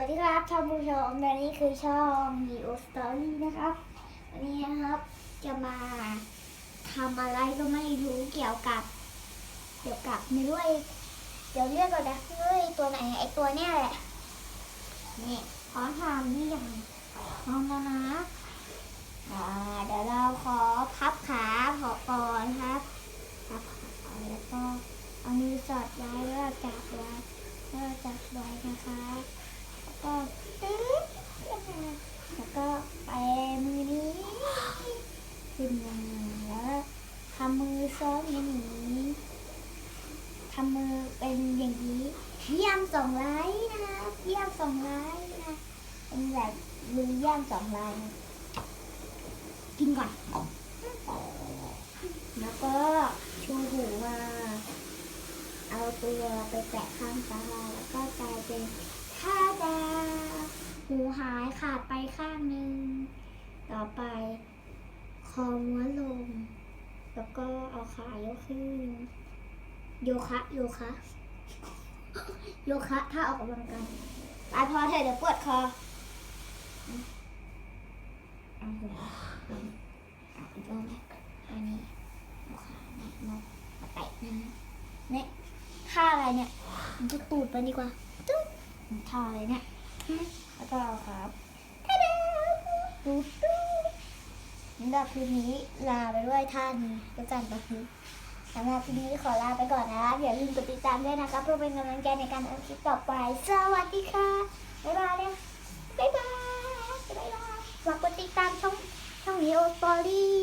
วัสดีครับท่านผู้ชมและนี่คือช่องมีโอสตอรี่นะครับ วันนี้นะครับจะมาทำอะไรก็ไม่รู้เกี่ยวกับ เกี่ยวกับไม่รู้ไอเดี๋ยวเรียกก่อนนะเฮ้ยตัวไหนไอตัวเนี้ยแหละนี่พร้อมทำนี่ยังพร้อมแล้วนะอ่าเดี๋ยวเราขอพับขาขอก่อนครับพับขาแล้วก็เอามือสอดไว้แล้วจับไว้แล้วจับไว้นะคะ แล้วก็ตึ๊ดแล้วก็ไปมือนี้ขึ้นมาแล้วทำมือ ซ้อนอย่างนี้ทำมือเป็นอย่างนี้เยี่ยมสองไลค์นะเยี่ยมสองไลค์นะเป็นแบบมือเยี่ยมสองไลค์กินก่อน แล้วก็ชูหูมาเอาตัวไปแตะข้างตาแล้วก็กลายเป็นถ้าดาหูหายขาดไปข้างหนึ่งต่อไปคอม้วนลง แล้วก็เอาขายกขึ้น โยคะโยคะโยคะถ้าออกกำลังกายไปพอเถอะเดี๋ยวปวดคอเอาหัวเอาอีกรอบไหมอันนี้เอาขามามามาแตะนี่เนี่ยท่าอะไรเนี่ยมันจะตูดไปดีกว่าตุ๊ดท่าอะไรเนี่ยแล้วก็เอาครับท่าดาตูดำหรับคลิปนี้ลาไปด้วยท่านกระจันตะพิสำหรับคลิปนี้ขอลาไปก่อนนะอย่าลืมกดติดตามด้วยนะครับเพื่อเป็นกำลังใจในการทำคลิปต่อไป สวัสดีค่ะบ๊ายบายเลยบ๊ายบายบ๊ายบายฝากกดติดตามช่องช่องนี้โอสตอรี่